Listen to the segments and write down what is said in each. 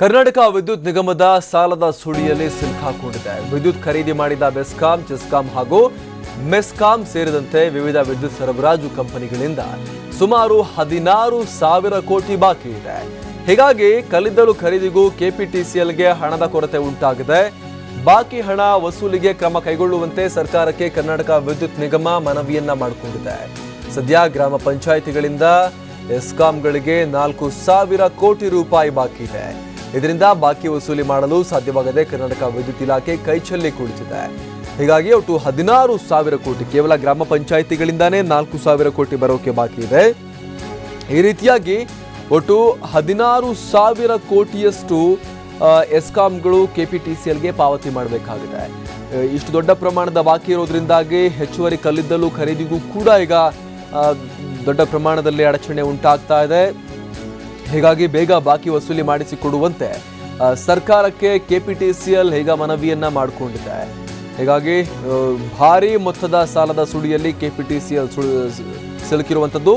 ಕರ್ನಾಟಕ ವಿದ್ಯುತ್ ನಿಗಮದ ಸಾಲದ ಸುಳಿಯಲ್ಲಿ ಸಿಲುಕಾಕೊಂಡಿದೆ ವಿದ್ಯುತ್ ಖರೀದಿ ಮಾಡಿದ ಬೆಸ್ಕಾಂ ಚೆಸ್ಕಾಂ ಹಾಗೂ ಮೆಸ್ಕಾಂ ಸೇರಿದಂತೆ ವಿವಿಧ ವಿದ್ಯುತ್ ಸರಬರಾಜು ಕಂಪನಿಗಳಿಂದ ಸುಮಾರು ಹದಿನಾರು ಸಾವಿರ ಕೋಟಿ ಬಾಕಿ ಇದೆ. ಹೀಗಾಗಿ ಕಲ್ಲಿದ್ದಲು ಖರೀದಿಗೂ ಕೆಪಿಟಿಸಿಎಲ್ಗೆ ಹಣದ ಕೊರತೆ ಉಂಟಾಗಿದೆ. ಬಾಕಿ ಹಣ ವಸೂಲಿಗೆ ಕ್ರಮ ಕೈಗೊಳ್ಳುವಂತೆ ಸರ್ಕಾರಕ್ಕೆ ಕರ್ನಾಟಕ ವಿದ್ಯುತ್ ನಿಗಮ ಮನವಿಯನ್ನ ಮಾಡಿಕೊಂಡಿದೆ. ಸದ್ಯ ಗ್ರಾಮ ಪಂಚಾಯಿತಿಗಳಿಂದ ಎಸ್ಕಾಂಗಳಿಗೆ ನಾಲ್ಕು ಸಾವಿರ ಕೋಟಿ ರೂಪಾಯಿ ಬಾಕಿ ಇದೆ. ಇದರಿಂದ ಬಾಕಿ ವಸೂಲಿ ಮಾಡಲು ಸಾಧ್ಯವಾಗದೆ ಕರ್ನಾಟಕ ವಿದ್ಯುತ್ ಇಲಾಖೆ ಕೈಚಲ್ಲಿ ಕುಳಿತಿದೆ ಹೀಗಾಗಿ ಒಟ್ಟು ಹದಿನಾರು ಸಾವಿರ ಕೋಟಿ, ಕೇವಲ ಗ್ರಾಮ ಪಂಚಾಯಿತಿಗಳಿಂದಾನೇ ನಾಲ್ಕು ಸಾವಿರ ಕೋಟಿ ಬರೋಕೆ ಬಾಕಿ ಇದೆ. ಈ ರೀತಿಯಾಗಿ ಒಟ್ಟು ಹದಿನಾರು ಸಾವಿರ ಕೋಟಿಯಷ್ಟು ಎಸ್ಕಾಂಗಳು ಕೆಪಿಟಿಸಿಎಲ್ಗೆ ಪಾವತಿ ಮಾಡಬೇಕಾಗಿದೆ. ಇಷ್ಟು ದೊಡ್ಡ ಪ್ರಮಾಣದ ಬಾಕಿ ಇರೋದ್ರಿಂದಾಗಿ ಹೆಚ್ಚುವರಿ ಕಲ್ಲಿದ್ದಲು ಖರೀದಿಗೂ ಕೂಡ ಈಗ ದೊಡ್ಡ ಪ್ರಮಾಣದಲ್ಲಿ ಅಡಚಣೆ ಉಂಟಾಗ್ತಾ ಇದೆ. ಹೀಗಾಗಿ ಬೇಗ ಬಾಕಿ ವಸೂಲಿ ಮಾಡಿಸಿಕೊಡುವಂತೆ ಸರ್ಕಾರಕ್ಕೆ ಕೆಪಿಟಿಸಿಎಲ್ ಈಗ ಮನವಿಯನ್ನ ಮಾಡಿಕೊಂಡಿದೆ. ಹೀಗಾಗಿ ಭಾರಿ ಮೊತ್ತದ ಸಾಲದ ಸುಳಿಯಲ್ಲಿ ಕೆಪಿಟಿಸಿಎಲ್ ಸಿಲುಕಿರುವಂಥದ್ದು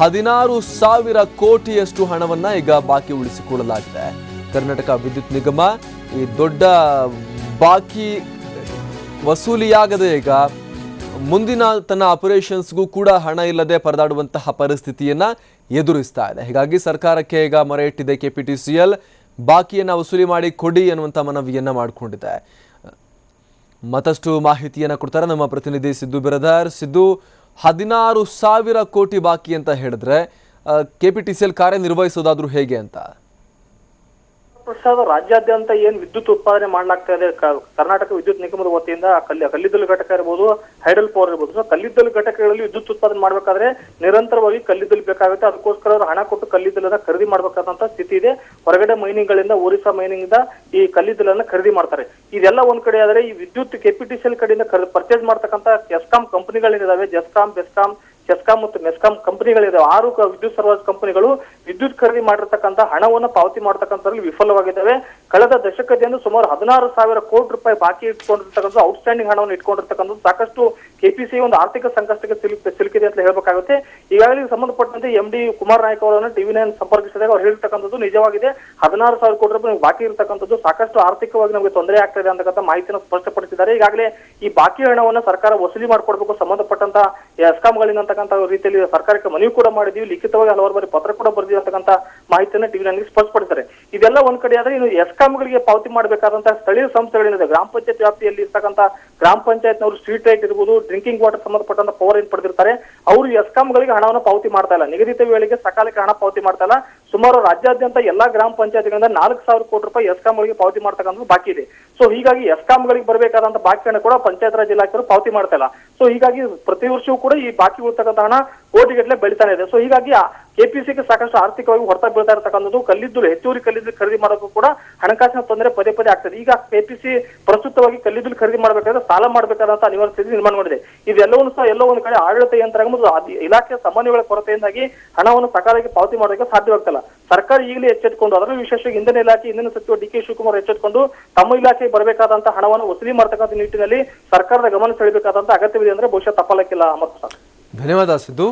ಹದಿನಾರು ಸಾವಿರ ಕೋಟಿಯಷ್ಟು ಹಣವನ್ನ ಈಗ ಬಾಕಿ ಉಳಿಸಿಕೊಳ್ಳಲಾಗಿದೆ. ಕರ್ನಾಟಕ ವಿದ್ಯುತ್ ನಿಗಮ ಈ ದೊಡ್ಡ ಬಾಕಿ ವಸೂಲಿಯಾಗದೆ ಈಗ ಮುಂದಿನ ತನ್ನ ಆಪರೇಷನ್ಸ್ಗೂ ಕೂಡ ಹಣ ಇಲ್ಲದೆ ಪರದಾಡುವಂತಹ ಪರಿಸ್ಥಿತಿಯನ್ನ ಎದುರಿಸ್ತಾ ಇದೆ. ಹೀಗಾಗಿ ಸರ್ಕಾರಕ್ಕೆ ಈಗ ಮೊರೆ ಇಟ್ಟಿದೆ ಕೆಪಿಟಿಸಿಎಲ್. ಬಾಕಿಯನ್ನ ವಸೂಲಿ ಮಾಡಿ ಕೊಡಿ ಅನ್ನುವಂಥ ಮನವಿಯನ್ನ ಮಾಡಿಕೊಂಡಿದೆ. ಮತ್ತಷ್ಟು ಮಾಹಿತಿಯನ್ನ ಕೊಡ್ತಾರೆ ನಮ್ಮ ಪ್ರತಿನಿಧಿ ಸಿದ್ದು ಬಿರದಾರ್. ಸಿದ್ದು, ಹದಿನಾರು ಸಾವಿರ ಕೋಟಿ ಬಾಕಿ ಅಂತ ಹೇಳಿದ್ರೆ ಕೆಪಿಟಿಸಿಎಲ್ ಕಾರ್ಯನಿರ್ವಹಿಸೋದಾದ್ರೂ ಹೇಗೆ ಅಂತ? ಪ್ರಸಾದ್ ರಾಜ್ಯಾದ್ಯಂತ ಏನ್ ವಿದ್ಯುತ್ ಉತ್ಪಾದನೆ ಮಾಡ್ಲಾಗ್ತಾ ಇದೆ ಕರ್ನಾಟಕ ವಿದ್ಯುತ್ ನಿಗಮದ ವತಿಯಿಂದ ಕಲ್ಲಿ ಕಲ್ಲಿದ್ದಲು ಘಟಕ ಇರ್ಬೋದು ಹೈಡಲ್ ಪವರ್ ಇರ್ಬೋದು ಸೊ ಕಲ್ಲಿದ್ದಲು ಘಟಕಗಳಲ್ಲಿ ವಿದ್ಯುತ್ ಉತ್ಪಾದನೆ ಮಾಡ್ಬೇಕಾದ್ರೆ ನಿರಂತರವಾಗಿ ಕಲ್ಲಿದ್ದಲು ಬೇಕಾಗುತ್ತೆ. ಅದಕ್ಕೋಸ್ಕರ ಅವರು ಹಣ ಕೊಟ್ಟು ಕಲ್ಲಿದ್ದಲನ್ನ ಖರೀದಿ ಮಾಡ್ಬೇಕಾದಂತ ಸ್ಥಿತಿ ಇದೆ. ಹೊರಗಡೆ ಮೈನಿಂಗ್ ಗಳಿಂದ ಒರಿಸ್ಸಾ ಮೈನಿಂಗ್ ಇಂದ ಈ ಕಲ್ಲಿದ್ದಲನ್ನ ಖರೀದಿ ಮಾಡ್ತಾರೆ. ಇದೆಲ್ಲ ಒಂದ್ ಕಡೆ ಆದ್ರೆ ಈ ವಿದ್ಯುತ್ ಕೆಪಿಟಿಸಿಎಲ್ ಕಡೆಯಿಂದ ಪರ್ಚೇಸ್ ಮಾಡ್ತಕ್ಕಂತ ಎಸ್ಕಾಂ ಕಂಪನಿಗಳೇನಿದಾವೆ ಜೆಸ್ಕಾಂ ಬೆಸ್ಕಾಂ ಚೆಸ್ಕಾಂ ಮತ್ತು ಮೆಸ್ಕಾಂ ಕಂಪನಿಗಳಿದಾವೆ. ಆರು ವಿದ್ಯುತ್ ಸರಬರಾಜು ಕಂಪನಿಗಳು ವಿದ್ಯುತ್ ಖರೀದಿ ಮಾಡಿರ್ತಕ್ಕಂಥ ಹಣವನ್ನು ಪಾವತಿ ಮಾಡತಕ್ಕಂಥದ್ರಲ್ಲಿ ವಿಫಲವಾಗಿದ್ದಾವೆ. ಕಳೆದ ದಶಕದಿಂದ ಸುಮಾರು ಹದಿನಾರು ಸಾವಿರ ಕೋಟಿ ರೂಪಾಯಿ ಬಾಕಿ ಇಟ್ಕೊಂಡಿರ್ತಕ್ಕಂಥ ಔಟ್ಸ್ಟ್ಯಾಂಡಿಂಗ್ ಹಣವನ್ನು ಇಟ್ಕೊಂಡಿರ್ತಕ್ಕಂಥದ್ದು ಸಾಕಷ್ಟು ಕೆಪಿಸಿ ಒಂದು ಆರ್ಥಿಕ ಸಂಕಷ್ಟಕ್ಕೆ ಸಿಲುಕ್, ಸಿಲುಕಿದೆ ಅಂತ ಹೇಳಬೇಕಾಗುತ್ತೆ. ಈಗಾಗಲೇ ಸಂಬಂಧಪಟ್ಟಂತೆ ಎಂ ಡಿ ಕುಮಾರ್ ನಾಯ್ಕ ಅವರನ್ನು ಟಿವಿ ನೈನ್ ಸಂಪರ್ಕಿಸಿದಾಗ ಅವ್ರು ಹೇಳಿರ್ತಕ್ಕಂಥದ್ದು ನಿಜವಾಗಿದೆ. ಹದಿನಾರು ಸಾವಿರ ಕೋಟಿ ರೂಪಾಯಿ ಬಾಕಿ ಇರತಕ್ಕಂಥದ್ದು ಸಾಕಷ್ಟು ಆರ್ಥಿಕವಾಗಿ ನಮಗೆ ತೊಂದರೆ ಆಗ್ತಾ ಇದೆ ಅಂತಕ್ಕಂಥ ಮಾಹಿತಿಯನ್ನು ಸ್ಪಷ್ಟಪಡಿಸಿದ್ದಾರೆ. ಈಗಾಗಲೇ ಈ ಬಾಕಿ ಹಣವನ್ನು ಸರ್ಕಾರ ವಸೂಲಿ ಮಾಡಿಕೊಡ್ಬೇಕು ಸಂಬಂಧಪಟ್ಟಂತ ಎಸ್ಕಾಂಗಳಿಂದ ಅಂತಕ್ಕಂಥ ರೀತಿಯಲ್ಲಿ ಸರ್ಕಾರಕ್ಕೆ ಮನವಿ ಕೂಡ ಮಾಡಿದೀವಿ ಲಿಖಿತವಾಗಿ ಹಲವಾರು ಬಾರಿ ಪತ್ರ ಕೂಡ ಬರೆದಿವೆ ಅಂತಕ್ಕಂಥ ಮಾಹಿತಿಯನ್ನು ಟಿವಿ ನನಗೆ ಸ್ಪಷ್ಟಪಡಿಸಿದ್ದಾರೆ. ಇದೆಲ್ಲ ಒಂದ್ ಕಡೆ ಆದ್ರೆ ಇನ್ನು ಎಸ್ಕಾಂಗಳಿಗೆ ಪಾವತಿ ಮಾಡಬೇಕಾದಂತಹ ಸ್ಥಳೀಯ ಸಂಸ್ಥೆಗಳೇನಿದೆ ಗ್ರಾಮ ಪಂಚಾಯತ್ ವ್ಯಾಪ್ತಿಯಲ್ಲಿ ಇರ್ತಕ್ಕಂಥ ಗ್ರಾಮ ಪಂಚಾಯತ್ನವರು ಸ್ಟ್ರೀಟ್ ಲೈಟ್ ಇರ್ಬೋದು ಡ್ರಿಂಕಿಂಗ್ ವಾಟರ್ ಸಂಬಂಧಪಟ್ಟಂತ ಪವರ್ ಏನ್ ಪಡೆದಿರ್ತಾರೆ ಅವರು ಎಸ್ಕಾಂಗಳಿಗೆ ಹಣವನ್ನು ಪಾವತಿ ಮಾಡ್ತಾ ಇಲ್ಲ. ನಿಗದಿತ ವೇಳೆಗೆ ಸಕಾಲಕ್ಕೆ ಹಣ ಪಾವತಿ ಮಾಡ್ತಾ ಇಲ್ಲ. ಸುಮಾರು ರಾಜ್ಯಾದ್ಯಂತ ಎಲ್ಲಾ ಗ್ರಾಮ ಪಂಚಾಯತ್ಗಳಿಂದ ನಾಲ್ಕು ಸಾವಿರ ಕೋಟಿ ರೂಪಾಯಿ ಎಸ್ಕಾಂಗಳಿಗೆ ಪಾವತಿ ಮಾಡ್ತಕ್ಕಂಥದ್ದು ಬಾಕಿ ಇದೆ. ಸೊ ಹೀಗಾಗಿ ಎಸ್ಕಾಂಗಳಿಗೆ ಬರಬೇಕಾದಂತ ಬಾಕಿ ಹಣ ಕೂಡ ಪಂಚಾಯತ್ ರಾಜ್ ಇಲಾಖೆಯವರು ಪಾವತಿ ಮಾಡ್ತಾ ಇಲ್ಲ. ಸೊ ಹೀಗಾಗಿ ಪ್ರತಿ ವರ್ಷವೂ ಕೂಡ ಈ ಬಾಕಿ ಉಳಿತಕ್ಕಂಥ ಹಣ ಕೋಟಿಗಟ್ಟಲೆ ಬೆಳಿತಾನೆ ಇದೆ. ಸೊ ಹೀಗಾಗಿ ಕೆಪಿಸಿಗೆ ಸಾಕಷ್ಟು ಆರ್ಥಿಕವಾಗಿ ಹೊರತ ಬೀಳ್ತಾ ಇರತಕ್ಕಂಥದ್ದು ಕಲ್ಲಿದ್ದಲು, ಹೆಚ್ಚುವರಿ ಕಲ್ಲಿದ್ದಲು ಖರೀದಿ ಮಾಡೋಕ್ಕೂ ಕೂಡ ಹಣಕಾಸಿನ ತೊಂದರೆ ಪದೇ ಪದೇ ಆಗ್ತದೆ. ಈಗ ಕೆಪಿಸಿ ಪ್ರಸ್ತುತವಾಗಿ ಕಲ್ಲಿದ್ದಲು ಖರೀದಿ ಮಾಡಬೇಕಾದ್ರೆ ಸಾಲ ಮಾಡಬೇಕಾದಂತ ಸ್ಥಿತಿ ನಿರ್ಮಾಣ ಮಾಡಿದೆ. ಇದೆಲ್ಲವನ್ನು ಸಹ ಎಲ್ಲೋ ಒಂದು ಕಡೆ ಆಡಳಿತ ಯಂತ್ರ ಮತ್ತು ಇಲಾಖೆಯ ಸಮನ್ವಯಗಳ ಕೊರತೆಯಿಂದಾಗಿ ಹಣವನ್ನು ಸಕಾಲಕ್ಕೆ ಪಾವತಿ ಮಾಡೋದಕ್ಕೆ ಸಾಧ್ಯವಾಗ್ತಲ್ಲ. ಸರ್ಕಾರ ಈಗಲೇ ಎಚ್ಚೆತ್ಕೊಂಡು, ಅದರಲ್ಲೂ ವಿಶೇಷವಾಗಿ ಇಂಧನ ಇಲಾಖೆ, ಇಂಧನ ಸಚಿವ ಡಿ ಕೆ ಶಿವಕುಮಾರ್ ಎಚ್ಚೆತ್ಕೊಂಡು ತಮ್ಮ ಇಲಾಖೆಗೆ ಬರಬೇಕಾದಂತಹ ಹಣವನ್ನು ವಸೂಲಿ ಮಾಡತಕ್ಕಂಥ ನಿಟ್ಟಿನಲ್ಲಿ ಸರ್ಕಾರದ ಗಮನ ಸೆಳೆಯಬೇಕಾದಂತ ಅಗತ್ಯವಿದೆ ಅಂದ್ರೆ ಬಹುಶಃ ತಪ್ಪಲಕ್ಕಿಲ್ಲ ಮತ್ತು ಧನ್ಯವಾದ ಸಿದ್ದು.